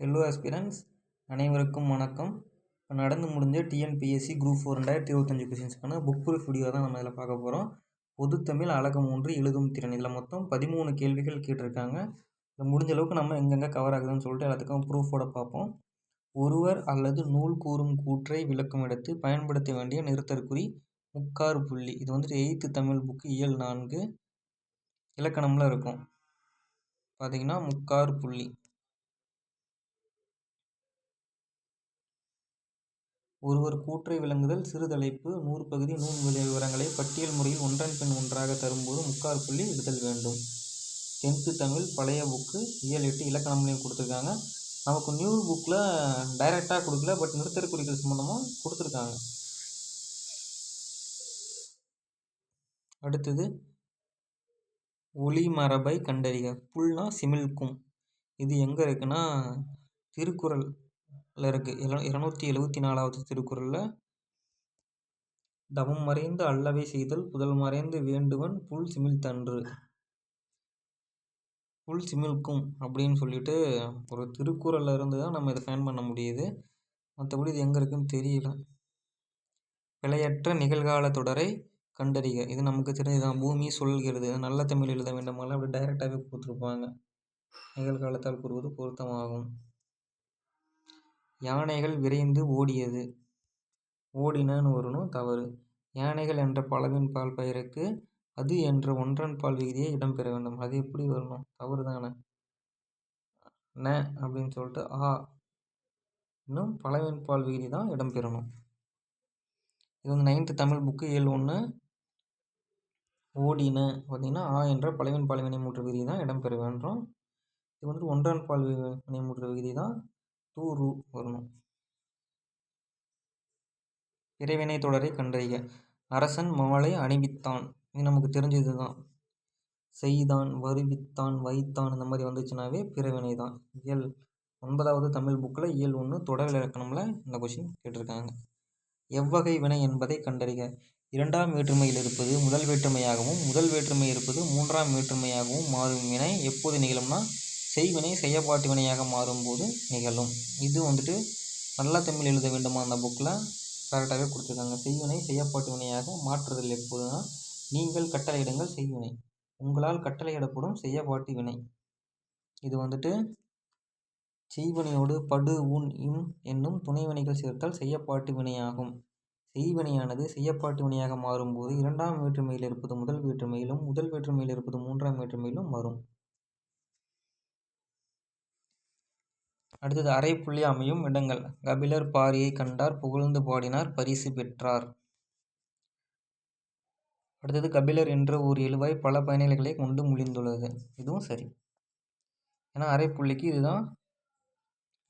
Hello aspirants அனைவருக்கும் வணக்கம். இப்போ நடந்து முடிஞ்ச டிஎன்பிஎஸ்சி குரூப் ஃபோர் ரெண்டாயிரத்தி இருபத்தஞ்சி கொஷின்ஸ்க்கான புக் ப்ரூஃப் வீடியோ தான் நம்ம இதில் பார்க்க போகிறோம் பொதுத்தமிழ் அழகு மூன்று எழுதும் திறன். இதில் மொத்தம் பதிமூணு கேள்விகள் கேட்டிருக்காங்க. இதில் முடிஞ்ச அளவுக்கு நம்ம எங்கெங்கே கவர் ஆகுதுன்னு சொல்லிட்டு எல்லாத்துக்கும் ப்ரூஃபோட பார்ப்போம். ஒருவர் அல்லது நூல் கூறும் கூற்றை விளக்கும் எடுத்து பயன்படுத்த வேண்டிய நிறுத்தற்குறி முக்காறு புள்ளி. இது வந்துட்டு எயித்து தமிழ் புக்கு இயல் நான்கு இலக்கணமில் இருக்கும். பார்த்தீங்கன்னா முக்காறு புள்ளி. ஒருவர் கூற்றை விளங்குதல் சிறுதலைப்பு நூறு பகுதி நூல் விவரங்களை பட்டியல் முறையில் ஒன்றன் பின் ஒன்றாக தரும்போது முக்கார் புள்ளி இடுதல் வேண்டும். டென்த்து தமிழ் பழைய புக்கு இயல் எட்டு இலக்கணம்லையும் கொடுத்துருக்காங்க. நமக்கு நியூ புக்கில் டைரெக்டாக கொடுக்கல பட் நிறுத்தற் குறிகள் சம்மந்தமாக கொடுத்துருக்காங்க. அடுத்தது ஒளி மரபை கண்டறிக. புல்னா சிமிழ்க்கும். இது எங்கே இருக்குன்னா திருக்குறள். இருக்குது இர இரநூத்தி எழுவத்தி நாலாவது திருக்குறளில் தவம் மறைந்து அல்லவை செய்தல் புதல் மறைந்து வேண்டுவன் புல் சிமிழ்த்தன்று புல் சிமிழ்க்கும் அப்படின்னு சொல்லிட்டு ஒரு திருக்குறளில் இருந்து தான் நம்ம இதை ஃபேன் பண்ண முடியுது. மற்றபடி இது எங்கே இருக்குன்னு தெரியல. பிழையற்ற நிகழ்கால தொடரை கண்டறிக இது நமக்கு தெரிஞ்சுதான் பூமி சொல்கிறது. நல்ல தமிழ் எழுத வேண்டுமானால் அப்படி டைரெக்டாகவே கொடுத்துருப்பாங்க. நிகழ்காலத்தால் கூறுவது பொருத்தமாகும். யானைகள் விரைந்து ஓடியது. ஓடினன்னு வரணும் தவறு. யானைகள் என்ற பலவின் பால் பெயருக்கு அது என்ற ஒன்றன் பால் விகுதியை இடம்பெற வேண்டும். அது எப்படி வரணும்? தவறு தானே ந அப்படின்னு சொல்லிட்டு ஆ. இன்னும் பலவின் பால் விகுதி தான் இடம்பெறணும் இது வந்து நைன்த்து தமிழ் புக்கு ஏழு ஒன்று. ஓடின பார்த்திங்கன்னா ஆ என்ற பலவின் பால் வினை மூன்று விகுதி தான் இடம்பெற வேண்டும். இது வந்து ஒன்றன் பால் வினை மூன்று விகுதி தான் தூரு வரணும் இறைவினை தொடரை கண்டறிக. அரசன் மாலை அணிவித்தான். இது நமக்கு தெரிஞ்சது தான் செய்தான் வருவித்தான் வைத்தான் இந்த மாதிரி வந்துச்சுனாவே பிறவினை தான். இயல் ஒன்பதாவது தமிழ் புக்கில் இயல் ஒன்று தொடர் இலக்கணமில் இந்த கொஷின் கேட்டிருக்காங்க. எவ்வகை வினை என்பதை கண்டறிக. இரண்டாம் வேற்றுமையில் இருப்பது முதல் வேற்றுமையாகவும் முதல் வேற்றுமை இருப்பது மூன்றாம் வேற்றுமையாகவும் மாறும் வினை எப்போது நிகழும்னா செய்வினை செய்யப்பாட்டு வினையாக மாறும்போது நிகழும். இது வந்துட்டு நல்ல தமிழ் எழுத வேண்டுமா அந்த புக்கில் கரெக்டாகவே கொடுத்துருக்காங்க. செய்வினை செய்யப்பாட்டு வினையாக மாற்றுதல் எப்போதுனா நீங்கள் கட்டளையிடுங்கள் செய்வினை. உங்களால் கட்டளையிடப்படும் செய்யப்பாட்டு வினை இது வந்துட்டு செய்வினையோடு படு உன் இம் என்னும் துணைவினைகள் சேர்த்தால் செய்யப்பாட்டு வினையாகும் செய்வினையானது செய்யப்பாட்டு வினையாக மாறும்போது இரண்டாம் வேற்றுமையில் இருப்பது முதல் வேற்றுமையிலும் முதல் வேற்றுமையில் இருப்பது மூன்றாம் வேற்றுமையிலும் வரும். அடுத்தது அரை புள்ளி அமையும் இடங்கள். கபிலர் பாரியை கண்டார் புகழ்ந்து பாடினார் பரிசு பெற்றார். அடுத்தது கபிலர் என்ற ஒரு எழுவாய் பல பயணிகளை கொண்டு முடிந்துள்ளது இதுவும் சரி. ஏன்னா அரை புள்ளிக்கு இதுதான்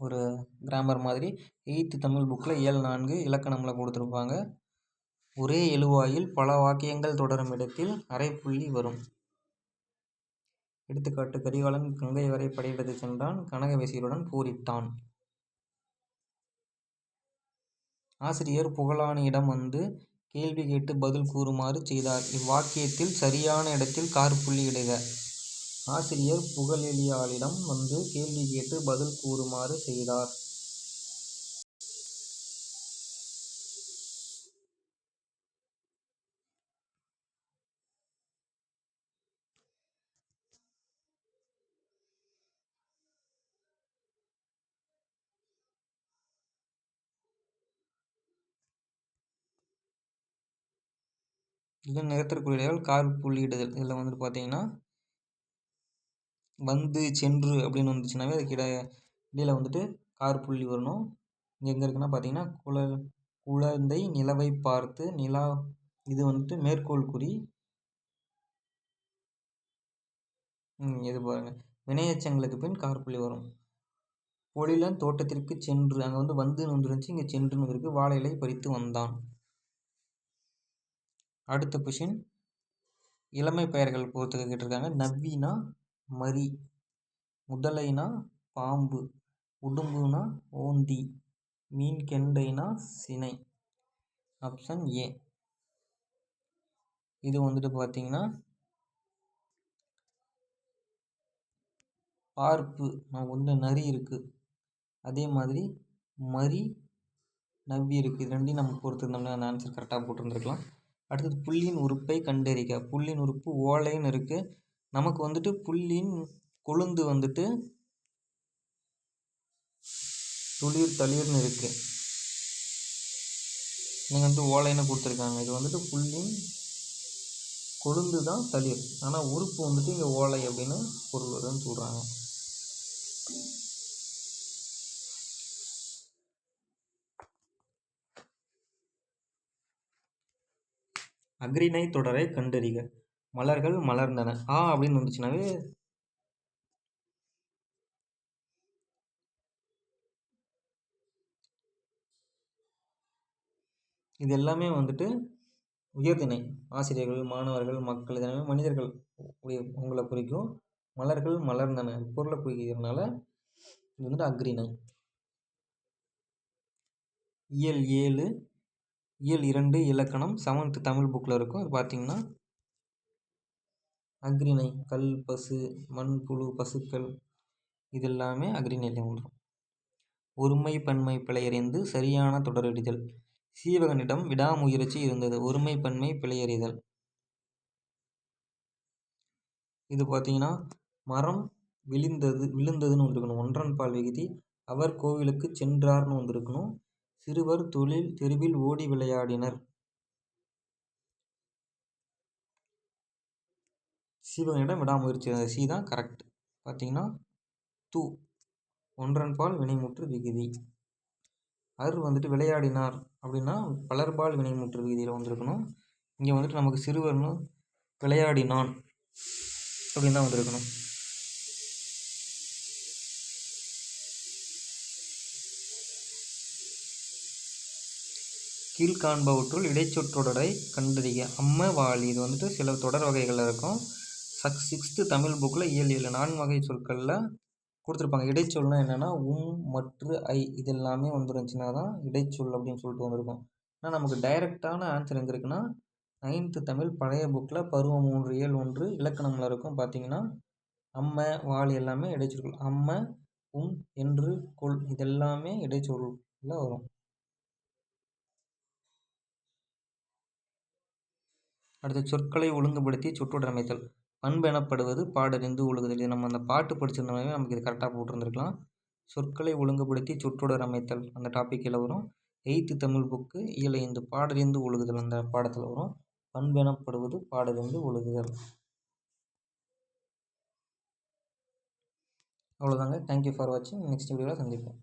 ஒரு கிராமர் மாதிரி. எயித்து தமிழ் புக்கில் ஏழு நான்கு இலக்கணமில் கொடுத்துருப்பாங்க. ஒரே எழுவாயில் பல வாக்கியங்கள் தொடரும் இடத்தில் அரை புள்ளி வரும். எடுத்துக்காட்டு கரிகாலன் கங்கை வரை படையெடுத்து சென்றான். கனகவேசியருடன் போரிட்டான். ஆசிரியர் புகழானியிடம் வந்து கேள்வி கேட்டு பதில் கூறுமாறு செய்தார். இவ்வாக்கியத்தில் சரியான இடத்தில் கார்புள்ளி இடுக. ஆசிரியர் புகழெளியாளிடம் வந்து கேள்வி கேட்டு பதில் கூறுமாறு செய்தார். இது நிறத்திற்குரியதால் கார் புள்ளியிடுதல். இதில் வந்துட்டு பார்த்தீங்கன்னா வந்து சென்று அப்படின்னு வந்துச்சுனாவே அதுக்கு இட இடையில் வந்துட்டு கார் புள்ளி வரணும். இங்கே எங்கே இருக்குன்னா பார்த்தீங்கன்னா குல குழந்தை நிலவை பார்த்து நிலா இது வந்துட்டு மேற்கோள் குறி. இது பாருங்கள் வினையச்சங்களுக்கு பின் கார் புள்ளி வரும். பொழிலன் தோட்டத்திற்கு சென்று அங்கே வந்து வந்துன்னு வந்துருந்துச்சு இங்கே சென்றுன்னு இருக்குது வாழை இலை பறித்து வந்தான். அடுத்த கொஷின் இளமை பெயர்கள் பொறுத்து கேட்டிருக்காங்க. நவ்வினா மரி முதலைனா பாம்பு உடும்புனா ஓந்தி மீன் கெண்டைனா சினை. ஆப்ஷன் ஏ இது வந்துட்டு பார்த்தீங்கன்னா பார்ப்பு. நான் வந்து நரி இருக்குது அதே மாதிரி மரி நவ்வி இருக்குது இது ரெண்டையும் நம்ம பொறுத்திருந்தோம்னா அந்த ஆன்சர் கரெக்டாக போட்டிருந்துருக்கலாம். அடுத்தது புள்ளியின் உறுப்பை கண்டறிக. புள்ளியின் உறுப்பு ஓலைன்னு இருக்குது நமக்கு வந்துட்டு புள்ளின் கொழுந்து வந்துட்டு துளிர் தளிர்னு இருக்குது நீங்கள் வந்து ஓலைன்னு கொடுத்துருக்காங்க. இது வந்துட்டு புள்ளின் கொழுந்து தான் தளிர். ஆனால் உறுப்பு வந்துட்டு இங்கே ஓலை அப்படின்னு பொருள் வருதுன்னு சொல்கிறாங்க அக்ரிணை தொடரை கண்டறிக. மலர்கள் மலர்ந்தன. ஆ அப்படின்னு வந்துச்சுனாவே இது எல்லாமே வந்துட்டு உயர்திணை. ஆசிரியர்கள் மாணவர்கள் மக்கள் இதெல்லாமே மனிதர்கள் உடைய உங்களை குறிக்கும். மலர்கள் மலர்ந்தன. பொருளை குறிக்கிறதுனால இது வந்துட்டு அக்ரிணை இயல் ஏழு இயல் இரண்டு இலக்கணம் செவன்த்து தமிழ் புக்கில் இருக்கும். அது பார்த்தீங்கன்னா அக்ரிணை கல் பசு மண் புழு பசுக்கள் இது எல்லாமே அக்ரிணையில் வந்துடும் ஒருமை பன்மை பிழையறிந்து சரியான தொடரிடுதல் சீவகனிடம் விடாமுயற்சி இருந்தது. ஒருமை பன்மை பிழையறிதல். இது பார்த்தீங்கன்னா மரம் விழுந்தது விழுந்ததுன்னு வந்திருக்கணும் ஒன்றன் பால் விகுதி அவர் கோவிலுக்கு சென்றார்னு வந்திருக்கணும் சிறுவர் தொழில் தெருவில் ஓடி விளையாடினர். சீவகனிடம் விடாமுயற்சி சி தான் கரெக்ட் பார்த்தீங்கன்னா தூ. ஒன்றன் பால் வினைமுற்று விகுதி. அர் வந்துட்டு விளையாடினார் அப்படின்னா பலர்பால் வினைமுற்று விகுதியில் வந்திருக்கணும். இங்கே வந்துட்டு நமக்கு சிறுவர்னு விளையாடினான் அப்படின்னு தான் வந்திருக்கணும். கீழ்காண்பவற்றுள் இடைச்சொற்றொடரை கண்டறிக. அம்ம வாலி இது வந்துட்டு சில தொடர் வகைகளில் இருக்கும். சக் சிக்ஸ்த்து தமிழ் புக்கில் இயல் ஏழு நான்கு வகை சொற்களில் கொடுத்துருப்பாங்க. இடைச்சொல்னால் என்னென்னா உம் மற்று ஐ இது எல்லாமே வந்துருந்துச்சுன்னா தான் இடைச்சொல் அப்படின்னு சொல்லிட்டு வந்திருக்கும். ஆனால் நமக்கு டைரெக்டான ஆன்சர் எங்கே இருக்குன்னா நைன்த்து தமிழ் பழைய புக்கில் பருவம் மூன்று இயல் ஒன்று இலக்கணமில் இருக்கும். பார்த்தீங்கன்னா அம்ம வாலி எல்லாமே இடைச்சொற்கள் அம்ம உம் என்று கொள் இதெல்லாமே இடைச்சொல்லில் வரும். அடுத்து சொற்களை ஒழுங்குபடுத்தி சொற்றொடர் அமைத்தல். பண்பு எனப்படுவது பாடறிந்து ஒழுகுதல். இது நம்ம அந்த பாட்டு படிச்சிருந்தோமே நமக்கு இது கரெக்டாக போட்டிருந்துருக்கலாம். சொற்களை ஒழுங்குபடுத்தி சொற்றொடர் அமைத்தல் அந்த டாப்பிக்கில் வரும். எயித்து தமிழ் புக்கு இயல் இந்த பாடறிந்து ஒழுகுதல் அந்த பாடத்தில் வரும். பண்பு எனப்படுவது பாடறிந்து ஒழுகுதல். அவ்வளோதாங்க தேங்க்யூ ஃபார் வாட்சிங் நெக்ஸ்ட் வீடியோவில் சந்திப்போம்.